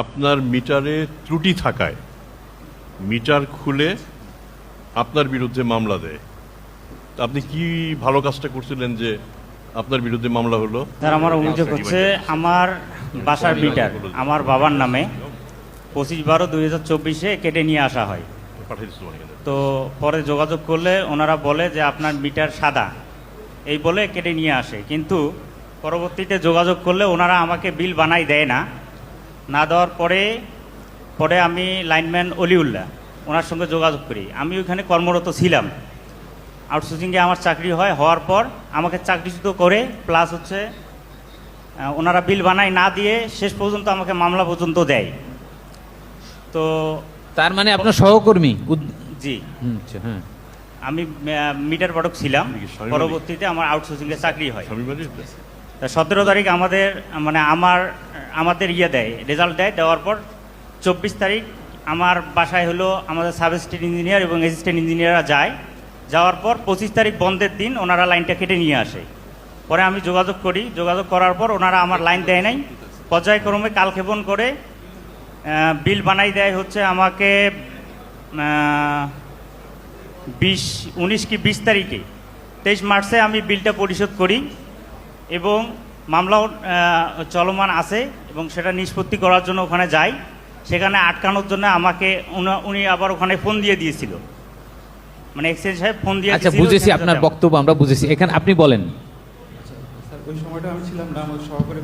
আপনার মিটারে ত্রুটি থাকায় মিটার খুলে আপনার বিরুদ্ধে মামলা দেয়। তা আপনি কি ভালো কাজটা করছিলেন যে আপনার বিরুদ্ধে মামলা হলো? স্যার আমার অভিযোগ হচ্ছে আমার বাসার মিটার আমার বাবার নামে পঁচিশ বারো দুই হাজার চব্বিশে কেটে নিয়ে আসা হয়। তো পরে যোগাযোগ করলে ওনারা বলে যে আপনার মিটার সাদা এই বলে কেটে নিয়ে আসে। কিন্তু পরবর্তীতে যোগাযোগ করলে ওনারা আমাকে বিল বানাই দেয় না। না দেওয়ার পরে পরে আমি লাইনম্যান অলিউল্লাহ ওনার সঙ্গে যোগাযোগ করি। আমি ওইখানে কর্মরত ছিলাম। আউটসোর্সিংয়ে আমার চাকরি হয় হওয়ার পর আমাকে চাকরিচ্যুত করে প্লাস হচ্ছে ওনারা বিল বানাই না দিয়ে শেষ পর্যন্ত আমাকে মামলা পর্যন্ত দেয়। তো তার মানে আপনার সহকর্মী? জি। আচ্ছা, হ্যাঁ। আমি মিটার পাঠক ছিলাম। পরবর্তীতে আমার আউটসোর্সিংয়ে চাকরি হয়। তা সতেরো তারিখ আমাদের মানে আমার আমাদের ইয়ে দেয় রেজাল্ট দেয়, দেওয়ার পর চব্বিশ তারিখ আমার বাসায় হলো আমাদের সাব ইঞ্জিনিয়ার এবং অ্যাসিস্ট্যান্ট ইঞ্জিনিয়াররা যায়। যাওয়ার পর পঁচিশ তারিখ বন্ধের দিন ওনারা লাইনটা কেটে নিয়ে আসে। পরে আমি যোগাযোগ করি। যোগাযোগ করার পর ওনারা আমার লাইন দেয় নাই। পর্যায়ক্রমে কালক্ষেপণ করে বিল বানাই দেয় হচ্ছে আমাকে বিশ, উনিশ কি বিশ তারিখে। তেইশ মার্চে আমি বিলটা পরিশোধ করি এবং মামলাও চলমান আছে। এবং সেটা নিষ্পত্তি করার জন্য ওখানে যাই। সেখানে আটকানোর জন্য আমাকে উনা- উনি আবার ওখানে ফোন দিয়ে দিয়েছিল। মানে এক্সচেঞ্জ সাহেব ফোন দিয়ে আচ্ছা বুঝেছি আপনার বক্তব্য আমরা বুঝেছি। এখানে আপনি বলেন। স্যার ওই সময়টা আমি ছিলাম না আমার সহকারী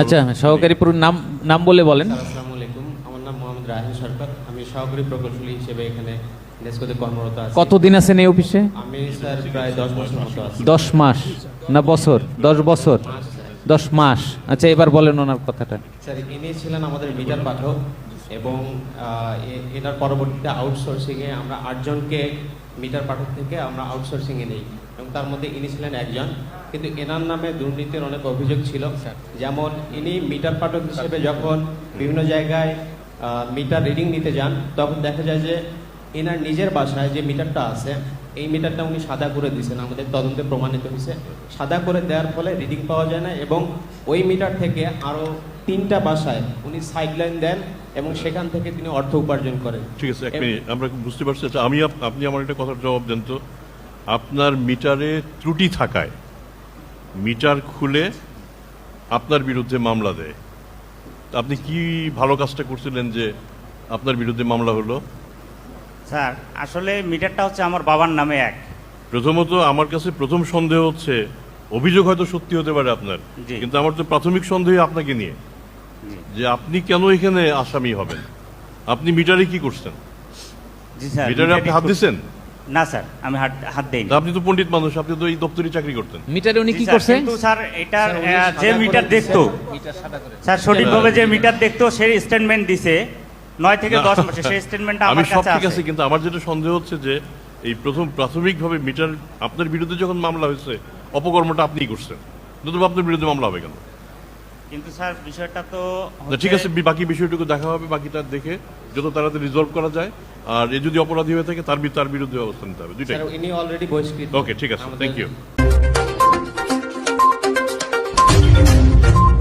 আচ্ছা সহকারী নাম নাম বলে বলেন। আসসালামু আলাইকুম। আমার নাম মোহাম্মদ রাহেন সরকার। আমি সহকারী প্রকৌশলী হিসেবে এখানে কর্মরত আছি। কতদিন আছেন এই অফিসে? আমি স্যার প্রায় দশ বছর মতো আছি। দশ মাস না বছর? দশ বছর? মাস, স্যার। দশ মাস। আচ্ছা এবার বলেন ওনার কথাটা। স্যার, ইনি ছিলেন আমাদের মিটার পাঠক এবং এটার পরবর্তীতে আউটসোর্সিংয়ে আমরা আটজনকে মিটার পাঠক থেকে আমরা আউটসোর্সিংয়ে নেই এবং তার মধ্যে ইনি ছিলেন একজন। কিন্তু এনার নামে দুর্নীতির অনেক অভিযোগ ছিল। যেমন ইনি মিটার পাঠক হিসেবে যখন বিভিন্ন জায়গায় মিটার রিডিং নিতে যান, তখন দেখা যায় যে, এনার নিজের বাসায় যে মিটারটা আছে এই মিটারটা উনি সাদা করে দিয়েছেন আমাদের তদন্তে প্রমাণিত হয়েছে। সাদা করে দেওয়ার ফলে রিডিং পাওয়া যায় না এবং ওই মিটার থেকে আরও তিনটা বাসায় উনি সাইডলাইন দেন এবং সেখান থেকে তিনি অর্থ উপার্জন করেন। ঠিক আছে এক মিনিট আমরা বুঝতে পারছি। আচ্ছা আমি আপনি আমার একটা কথার জবাব দেন তো। আপনার মিটারে ত্রুটি থাকায় মিটার খুলে আপনার বিরুদ্ধে মামলা দেয়। আপনি কি ভালো কাজটা করছিলেন যে আপনার বিরুদ্ধে মামলা হলো? স্যার আসলে মিটারটা হচ্ছে আমার বাবার নামে এক। প্রথমত আমার কাছে প্রথম সন্দেহ হচ্ছে অভিযোগ হয়তো সত্যি হতে পারে আপনার জি। কিন্তু আমার তো প্রাথমিক সন্দেহ আপনাকে নিয়ে যে আপনি কেন এখানে আসামি হবেন? আপনি মিটারে কি করছেন? জি স্যার মিটারে আপনি হাত দিচ্ছেন না স্যার আমি হাত হাত দেইনি। তা আপনি তো পণ্ডিত মানুষ আপনি তো এই দপ্তরি চাকরি করতেন। মিটারে উনি জি কি স্যার, করছে কিন্তু স্যার এটা আহ, যে মিটার দেখতো স্যার সঠিকভাবে যে মিটার দেখতো সেই স্টেটমেন্ট দিছে। নয় থেকে দশ মাসে। সেই স্টেটমেন্টটা আমি আমার সব কাছে ঠিক আছে। আছে কিন্তু আমার যেটা সন্দেহ হচ্ছে যে এই প্রথম প্রাথমিকভাবে মিটার আপনার বিরুদ্ধে যখন মামলা হয়েছে অপকর্মটা আপনিই করছেন। নতুবা আপনার বিরুদ্ধে মামলা হবে কেন? কিন্তু স্যার বিষয়টা তো ঠিক আছে বাকি বিষয়টুকু দেখা হবে বাকিটা দেখে যত তাড়াতাড়ি রিজলভ করা যায়। আর এ যদি অপরাধী হয়ে থাকে তার তার বিরুদ্ধে অবস্থান নিতে হবে দুইটাই। ইনি অলরেডি বহিষ্কৃত। ওকে ঠিক আছে থ্যাংক ইউ